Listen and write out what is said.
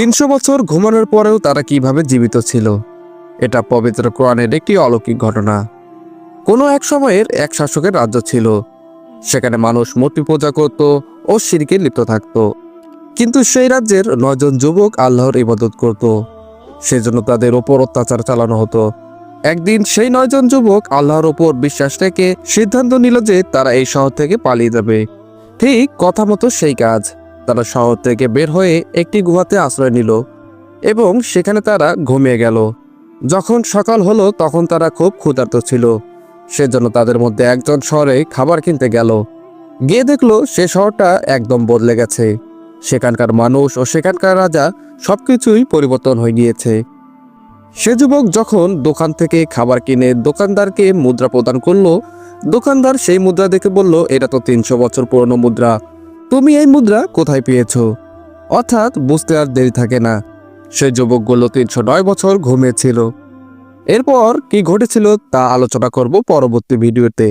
তিনশো বছর ঘুমানোর পরেও তারা কীভাবে জীবিত ছিল, এটা পবিত্র কোরআনের একটি অলৌকিক ঘটনা। কোনো এক সময়ের এক শাসকের রাজ্য ছিল, সেখানে মানুষ মূর্তি পূজা করত ও সিরকে লিপ্ত থাকত। কিন্তু সেই রাজ্যের নয়জন যুবক আল্লাহর ইবাদত করত। সেজন্য তাদের ওপর অত্যাচার চালানো হতো। একদিন সেই নয়জন যুবক আল্লাহর ওপর বিশ্বাস রেখে সিদ্ধান্ত নিল যে তারা এই শহর থেকে পালিয়ে যাবে। ঠিক কথা মতো সেই কাজ। তারা শহর থেকে বের হয়ে একটি গুহাতে আশ্রয় নিল এবং সেখানে তারা ঘুমিয়ে গেল। যখন সকাল হলো, তখন তারা খুব ক্ষুধার্ত ছিল। সেজন্য তাদের মধ্যে একজন শহরে খাবার কিনতে গেল। গিয়ে দেখল সে শহরটা একদম বদলে গেছে। সেখানকার মানুষ ও সেখানকার রাজা সবকিছুই পরিবর্তন হয়ে গিয়েছে। সে যুবক যখন দোকান থেকে খাবার কিনে দোকানদারকে মুদ্রা প্রদান করল, দোকানদার সেই মুদ্রা দেখে বলল, এটা তো তিনশো বছর পুরনো মুদ্রা। তুমি এই মুদ্রা কোথায় পেয়েছ? অর্থাৎ বুঝতে আর দেরি থাকে না। সেই যুবকগুলো তিনশো নয় বছর ঘুমিয়েছিল। এরপর কি ঘটেছিল তা আলোচনা করব পরবর্তী ভিডিওতে।